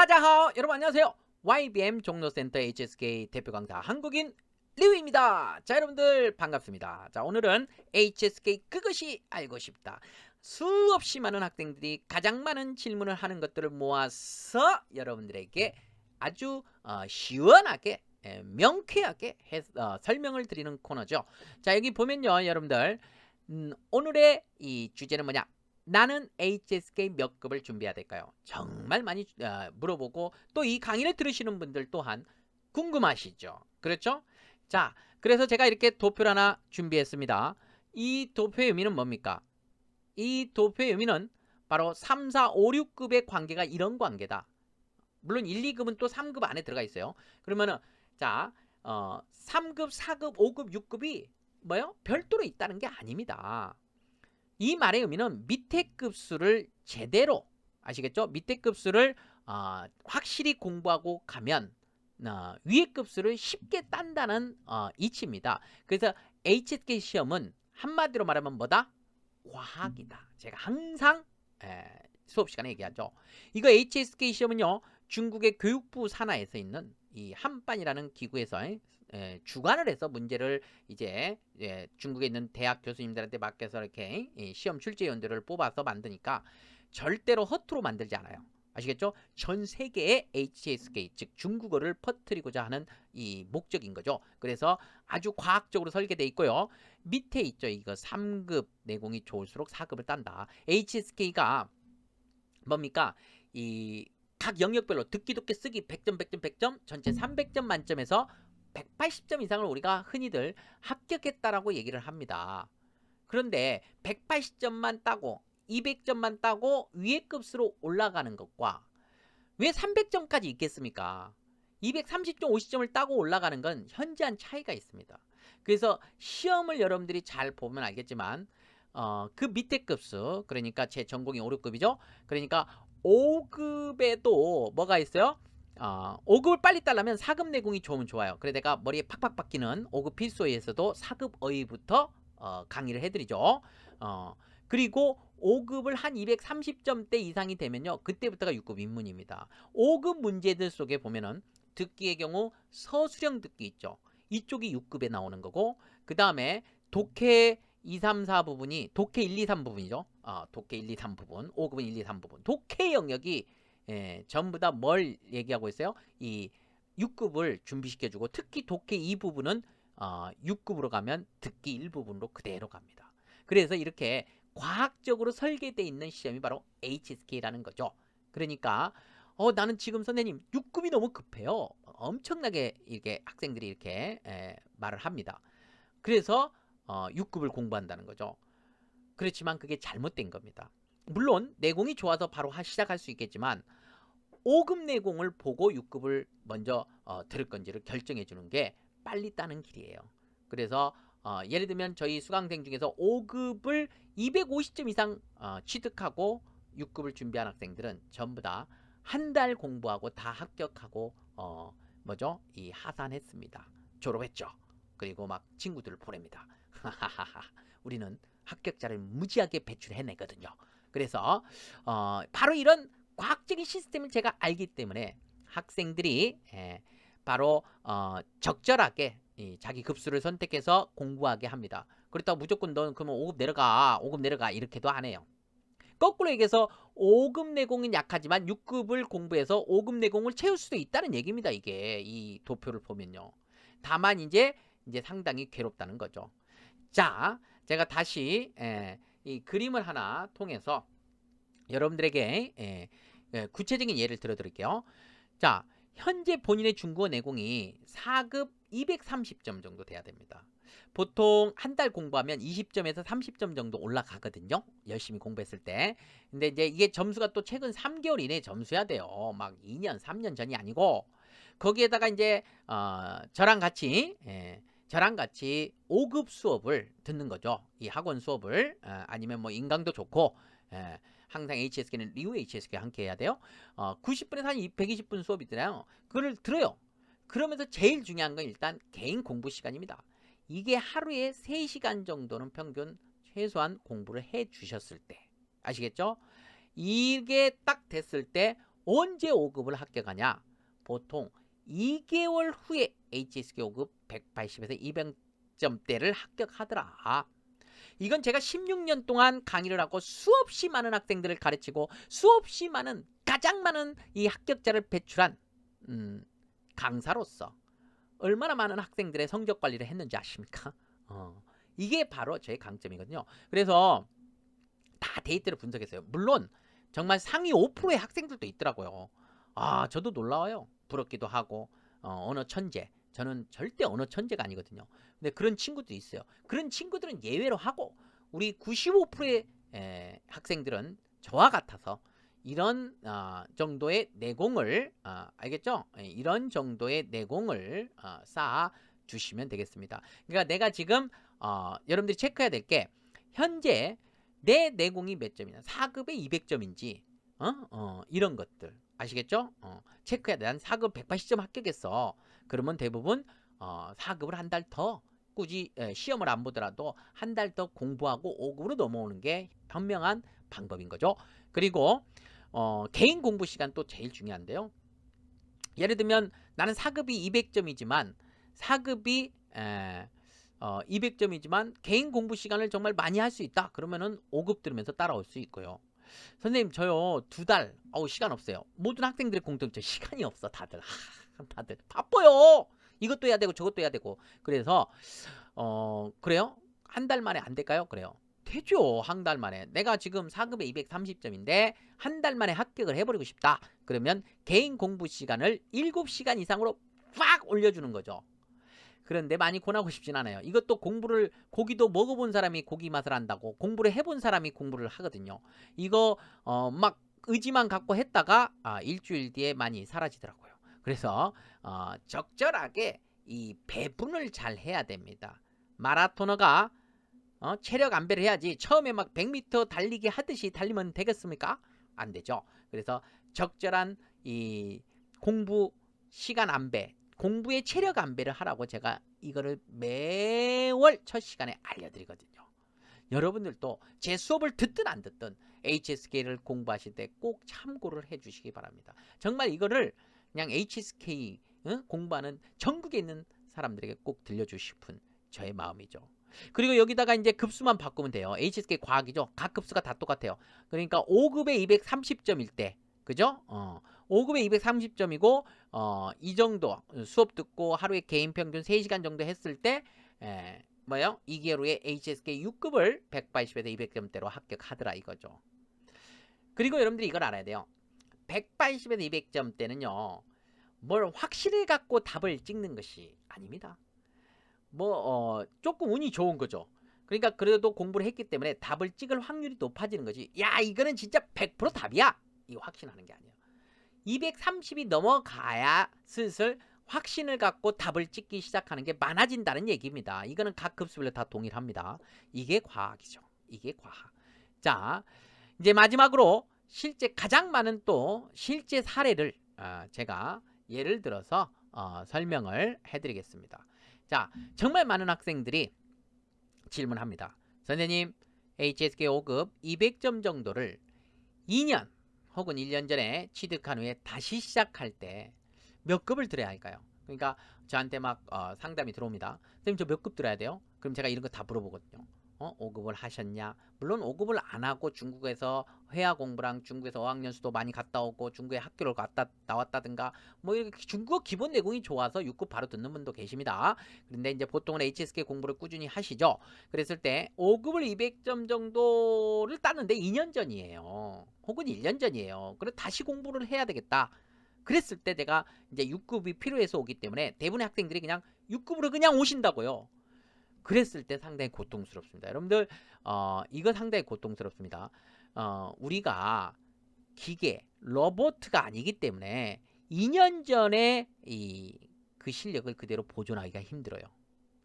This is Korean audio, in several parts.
따자하 여러분 안녕하세요. YBM 종로센터 HSK 대표 강사 한국인 리우입니다. 자 여러분들 반갑습니다. 자 오늘은 HSK 그것이 알고 싶다. 수없이 많은 학생들이 가장 많은 질문을 하는 것들을 모아서 여러분들에게 아주 어, 시원하게 에, 명쾌하게 해- 어, 설명을 드리는 코너죠. 자 여기 보면요 여러분들. 음, 오늘의 이 주제는 뭐냐 나는 HSK 몇 급을 준비해야 될까요? 정말 많이 어, 물어보고 또 이 강의를 들으시는 분들 또한 궁금하시죠? 그렇죠? 자, 그래서 제가 이렇게 도표를 하나 준비했습니다. 이 도표의 의미는 뭡니까? 이 도표의 의미는 바로 3, 4, 5, 6급의 관계가 이런 관계다. 물론 1, 2급은 또 3급 안에 들어가 있어요. 그러면은 자, 어, 3급, 4급, 5급, 6급이 뭐요? 별도로 있다는 게 아닙니다. 이 말의 의미는 밑에 급수를 제대로 아시겠죠? 밑에 급수를 어, 확실히 공부하고 가면 어, 위에 급수를 쉽게 딴다는 어, 이치입니다. 그래서 HSK 시험은 한마디로 말하면 뭐다? 과학이다. 제가 항상 에, 수업 시간에 얘기하죠. 이거 HSK 시험은요 중국의 교육부 산하에서 있는 이 한반이라는 기구에서 에, 주관을 해서 문제를 이제 예, 중국에 있는 대학 교수님들한테 맡겨서 이렇게 이 시험 출제위원들을 뽑아서 만드니까 절대로 허투루 만들지 않아요. 아시겠죠? 전 세계의 HSK 즉 중국어를 퍼뜨리고자 하는 이 목적인 거죠. 그래서 아주 과학적으로 설계돼 있고요. 밑에 있죠. 이거 3급 내공이 좋을수록 4급을 딴다. HSK가 뭡니까? 이 각 영역별로 듣기 좋게 쓰기 100점 100점 100점 전체 300점 만점에서 180점 이상을 우리가 흔히들 합격했다라고 얘기를 합니다. 그런데 180점만 따고 200점만 따고 위에 급수로 올라가는 것과 왜 300점까지 있겠습니까? 230점, 50점을 따고 올라가는 건 현저한 차이가 있습니다. 그래서 시험을 여러분들이 잘 보면 알겠지만 어, 그 밑에 급수 그러니까 제 전공이 5, 6급이죠. 그러니까 5급에도 뭐가 있어요? 어, 5급을 빨리 따려면 4급 내공이 좋으면 좋아요. 그래 내가 머리에 팍팍 박히는 5급 필수어에서도 4급 어휘부터 어, 강의를 해드리죠. 어, 그리고 5급을 한 230점대 이상이 되면요. 그때부터가 6급 입문입니다. 5급 문제들 속에 보면은 듣기의 경우 서술형 듣기 있죠. 이쪽이 6급에 나오는 거고 그 다음에 독해 2, 3, 4 부분이 독해 1, 2, 3 부분이죠. 어, 독해 1, 2, 3 부분, 5급은 1, 2, 3 부분. 독해 영역이 예, 전부 다 뭘 얘기하고 있어요? 이 6급을 준비시켜주고 특히 독해 이 부분은 어, 6급으로 가면 듣기 일부분으로 그대로 갑니다. 그래서 이렇게 과학적으로 설계되어 있는 시험이 바로 HSK라는 거죠. 그러니까 어 나는 지금 선생님 6급이 너무 급해요. 엄청나게 이렇게 학생들이 이렇게 에, 말을 합니다. 그래서 어, 6급을 공부한다는 거죠. 그렇지만 그게 잘못된 겁니다. 물론 내공이 좋아서 바로 하- 시작할 수 있겠지만 5급 내공을 보고 6급을 먼저 어, 들을 건지를 결정해 주는 게 빨리 따는 길이에요. 그래서 어, 예를 들면 저희 수강생 중에서 5급을 250점 이상 어, 취득하고 6급을 준비한 학생들은 전부 다 한 달 공부하고 다 합격하고 어 뭐죠? 이 하산했습니다. 졸업했죠. 그리고 막 친구들을 보냅니다. 우리는 합격자를 무지하게 배출해내거든요. 그래서 어, 바로 이런 과학적인 시스템을 제가 알기 때문에 학생들이 예, 바로 어, 적절하게 이 자기 급수를 선택해서 공부하게 합니다. 그렇다고 무조건 넌 그러면 5급 내려가, 5급 내려가 이렇게도 안 해요. 거꾸로 얘기해서 5급 내공은 약하지만 6급을 공부해서 5급 내공을 채울 수도 있다는 얘기입니다. 이게 이 도표를 보면요. 다만 이제 이제 상당히 괴롭다는 거죠. 자, 제가 다시 예, 이 그림을 하나 통해서 여러분들에게 예, 예, 구체적인 예를 들어드릴게요. 자, 현재 본인의 중국어 내공이 4급 230점 정도 돼야 됩니다. 보통 한 달 공부하면 20점에서 30점 정도 올라가거든요. 열심히 공부했을 때. 근데 이제 이게 점수가 또 최근 3개월 이내에 점수해야 돼요. 막 2년, 3년 전이 아니고 거기에다가 이제 어, 저랑 같이 예, 저랑 같이 5급 수업을 듣는 거죠. 이 학원 수업을 어, 아니면 뭐 인강도 좋고 예, 항상 HSK는 리우 HSK 함께 해야 돼요. 어, 90분에서 한 120분 수업이 있잖아요. 그걸 들어요. 그러면서 제일 중요한 건 일단 개인 공부 시간입니다. 이게 하루에 3시간 정도는 평균 최소한 공부를 해 주셨을 때. 아시겠죠? 이게 딱 됐을 때 언제 5급을 합격하냐? 보통 2개월 후에 HSK 5급 180에서 200점대를 합격하더라. 이건 제가 16년 동안 강의를 하고 수없이 많은 학생들을 가르치고 수없이 많은 가장 많은 이 합격자를 배출한 음, 강사로서 얼마나 많은 학생들의 성적 관리를 했는지 아십니까? 어, 이게 바로 제 강점이거든요. 그래서 다 데이터를 분석했어요. 물론 정말 상위 5%의 학생들도 있더라고요. 아, 저도 놀라워요. 부럽기도 하고 어, 언어 천재. 저는 절대 언어 천재가 아니거든요. 근데 그런 친구도 있어요. 그런 친구들은 예외로 하고 우리 95%의 에, 학생들은 저와 같아서 이런 어, 정도의 내공을 어, 알겠죠? 예, 이런 정도의 내공을 어, 쌓아 주시면 되겠습니다. 그러니까 내가 지금 어, 여러분들이 체크해야 될 게 현재 내 내공이 몇 점이냐 4급에 200점인지 어? 어, 이런 것들 아시겠죠? 어, 체크해야 돼. 난 4급 180점 합격했어. 그러면 대부분 어, 4급을 한 달더 꾸지 에, 시험을 안 보더라도 한 달 더 공부하고 5급으로 넘어오는 게 현명한 방법인 거죠. 그리고 어, 개인 공부 시간 또 제일 중요한데요. 예를 들면 나는 4급이 200점이지만 4급이 에, 어, 200점이지만 개인 공부 시간을 정말 많이 할 수 있다. 그러면은 5급 들으면서 따라올 수 있고요. 선생님 저요 두 달 어우 시간 없어요. 모든 학생들의 공통점 시간이 없어 다들 하, 다들 바빠요. 이것도 해야 되고 저것도 해야 되고 그래서 어 그래요 한 달 만에 안 될까요? 그래요 되죠 한 달 만에 내가 지금 4급에 230점인데 한 달 만에 합격을 해버리고 싶다. 그러면 개인 공부 시간을 7시간 이상으로 팍 올려주는 거죠. 그런데 많이 권하고 싶진 않아요. 이것도 공부를 고기도 먹어본 사람이 고기 맛을 안다고 공부를 해본 사람이 공부를 하거든요. 이거 어, 막 의지만 갖고 했다가 아, 일주일 뒤에 많이 사라지더라고요. 그래서 어, 적절하게 이 배분을 잘 해야 됩니다. 마라토너가 어, 체력 안배를 해야지 처음에 막 100m 달리기 하듯이 달리면 되겠습니까? 안 되죠. 그래서 적절한 이 공부 시간 안배 공부의 체력 안배를 하라고 제가 이거를 매월 첫 시간에 알려드리거든요. 여러분들도 제 수업을 듣든 안 듣든 HSK를 공부하실 때 꼭 참고를 해주시기 바랍니다. 정말 이거를 그냥 HSK 응? 공부하는 전국에 있는 사람들에게 꼭 들려주고 싶은 저의 마음이죠. 그리고 여기다가 이제 급수만 바꾸면 돼요. HSK 과학이죠. 각 급수가 다 똑같아요. 그러니까 5급에 230점일 때, 그죠? 어, 5급에 230점이고 어, 이 정도 수업 듣고 하루에 개인 평균 3시간 정도 했을 때 에, 뭐요? 2개월 후에 HSK 6급을 180에서 200점대로 합격하더라 이거죠. 그리고 여러분들이 이걸 알아야 돼요. 180에서 200점대는요. 뭘 확실히 갖고 답을 찍는 것이 아닙니다. 뭐 어, 조금 운이 좋은 거죠. 그러니까 그래도 공부를 했기 때문에 답을 찍을 확률이 높아지는 거지. 야 이거는 진짜 100% 답이야. 이거 확신하는 게 아니에요. 230이 넘어가야 슬슬 확신을 갖고 답을 찍기 시작하는 게 많아진다는 얘기입니다. 이거는 각 급수별로 다 동일합니다. 이게 과학이죠. 이게 과학. 자, 이제 마지막으로 실제 가장 많은 또 실제 사례를 어, 제가 예를 들어서 어, 설명을 해드리겠습니다. 자, 정말 많은 학생들이 질문합니다. 선생님, HSK 5급 200점 정도를 2년 혹은 1년 전에 취득한 후에 다시 시작할 때 몇 급을 들어야 할까요? 그러니까 저한테 막 어, 상담이 들어옵니다. 선생님 저 몇 급 들어야 돼요? 그럼 제가 이런 거 다 물어보거든요. 어, 5급을 하셨냐? 물론 5급을 안 하고 중국에서 회화 공부랑 중국에서 어학연 수도 많이 갔다 오고 중국에 학교를 갔다 나왔다든가 뭐 이렇게 중국어 기본 내공이 좋아서 6급 바로 듣는 분도 계십니다. 그런데 이제 보통은 HSK 공부를 꾸준히 하시죠. 그랬을 때 5급을 200점 정도를 땄는데 2년 전이에요. 혹은 1년 전이에요. 그래 다시 공부를 해야 되겠다. 그랬을 때 내가 이제 6급이 필요해서 오기 때문에 대부분의 학생들이 그냥 6급으로 그냥 오신다고요. 그랬을 때 상당히 고통스럽습니다. 여러분들 어, 이거 상당히 고통스럽습니다. 어, 우리가 기계, 로봇가 아니기 때문에 2년 전에 이 그 실력을 그대로 보존하기가 힘들어요.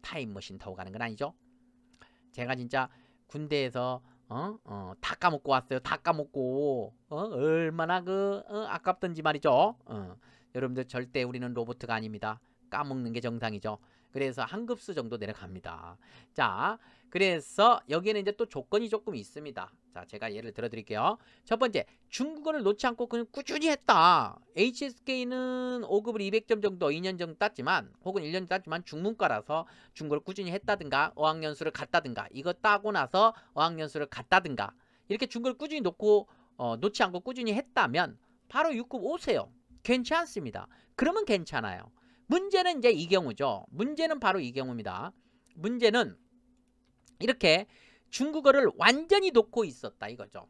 타임머신 타고 가는 건 아니죠. 제가 진짜 군대에서 어? 어, 다 까먹고 왔어요. 다 까먹고 어? 얼마나 그 어? 아깝던지 말이죠. 어. 여러분들 절대 우리는 로봇가 아닙니다. 까먹는 게 정상이죠. 그래서 한 급수 정도 내려갑니다. 자, 그래서 여기에는 이제 또 조건이 조금 있습니다. 자, 제가 예를 들어 드릴게요. 첫 번째, 중국어를 놓지 않고 그냥 꾸준히 했다. HSK는 5급을 200점 정도 2년 정도 땄지만 혹은 1년 땄지만 중문과라서 중국어를 꾸준히 했다든가 어학연수를 갔다든가 이거 따고 나서 어학연수를 갔다든가 이렇게 중국어를 꾸준히 놓고 어, 놓지 않고 꾸준히 했다면 바로 6급 오세요. 괜찮습니다. 그러면 괜찮아요. 문제는 이제 이 경우죠. 문제는 바로 이 경우입니다. 문제는 이렇게 중국어를 완전히 놓고 있었다 이거죠.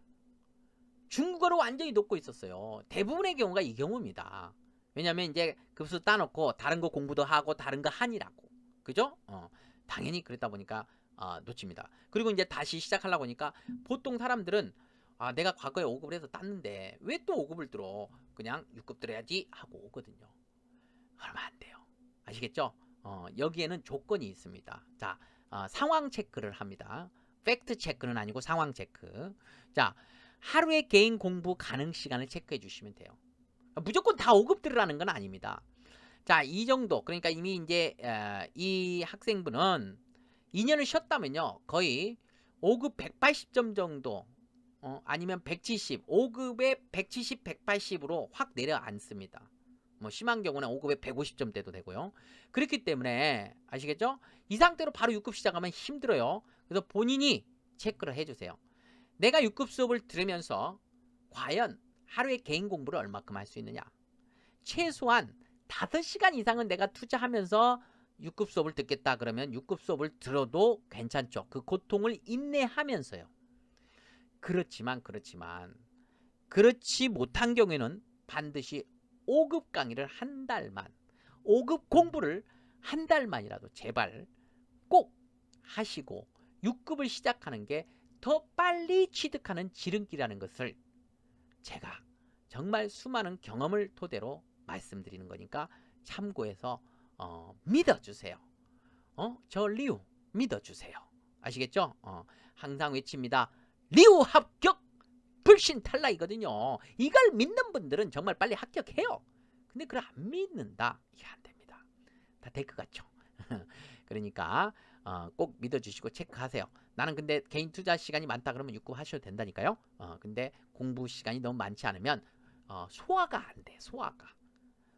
중국어를 완전히 놓고 있었어요. 대부분의 경우가 이 경우입니다. 왜냐면 이제 급수 따놓고 다른 거 공부도 하고 다른 거 하니라고. 그죠? 어, 당연히 그랬다 보니까 어, 놓칩니다. 그리고 이제 다시 시작하려고 하니까 보통 사람들은 아, 내가 과거에 5급을 해서 땄는데 왜 또 5급을 들어? 그냥 6급 들어야지 하고 오거든요. 그러면 안 돼요. 아시겠죠? 어, 여기에는 조건이 있습니다. 자, 어, 상황 체크를 합니다. 팩트 체크는 아니고 상황 체크. 자, 하루에 개인 공부 가능 시간을 체크해 주시면 돼요. 무조건 다 5급 들으라는 건 아닙니다. 자, 이 정도. 그러니까 이미 이제 어, 이 학생분은 2년을 쉬었다면요. 거의 5급 180점 정도 어, 아니면 170, 5급에 170, 180으로 확 내려앉습니다. 뭐 심한 경우는 5급에 150점대도 되고요. 그렇기 때문에 아시겠죠? 이 상태로 바로 6급 시작하면 힘들어요. 그래서 본인이 체크를 해주세요. 내가 6급 수업을 들으면서 과연 하루에 개인 공부를 얼마큼 할 수 있느냐? 최소한 5시간 이상은 내가 투자하면서 6급 수업을 듣겠다 그러면 6급 수업을 들어도 괜찮죠. 그 고통을 인내하면서요. 그렇지만 그렇지만 그렇지 못한 경우에는 반드시 5급 강의를 한 달만 5급 공부를 한 달만이라도 제발 꼭 하시고 6급을 시작하는 게 더 빨리 취득하는 지름길이라는 것을 제가 정말 수많은 경험을 토대로 말씀드리는 거니까 참고해서 어, 믿어주세요. 어, 저 리우 믿어주세요. 아시겠죠? 어, 항상 외칩니다. 리우 합격 불신 탈락이거든요. 이걸 믿는 분들은 정말 빨리 합격해요. 근데 그걸 안 믿는다. 이게 안 됩니다. 다 될 것 같죠? 그러니까 어, 꼭 믿어주시고 체크하세요. 나는 근데 개인 투자 시간이 많다 그러면 6급 하셔도 된다니까요. 어, 근데 공부 시간이 너무 많지 않으면 어, 소화가 안 돼. 소화가.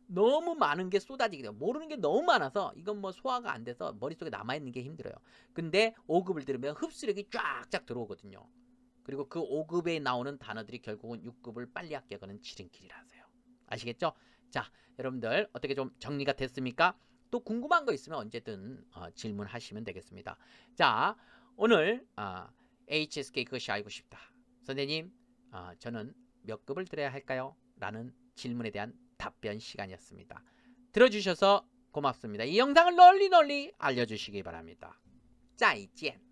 너무 많은 게 쏟아지게 돼요. 모르는 게 너무 많아서 이건 뭐 소화가 안 돼서 머릿속에 남아있는 게 힘들어요. 근데 5급을 들으면 흡수력이 쫙쫙 들어오거든요. 그리고 그 5급에 나오는 단어들이 결국은 6급을 빨리 합격하는 지름길이라서요. 아시겠죠? 자, 여러분들 어떻게 좀 정리가 됐습니까? 또 궁금한 거 있으면 언제든 어, 질문하시면 되겠습니다. 자, 오늘 어, HSK 그것이 알고 싶다. 선생님, 어, 저는 몇 급을 들어야 할까요? 라는 질문에 대한 답변 시간이었습니다. 들어주셔서 고맙습니다. 이 영상을 널리 널리 알려주시기 바랍니다. 再见。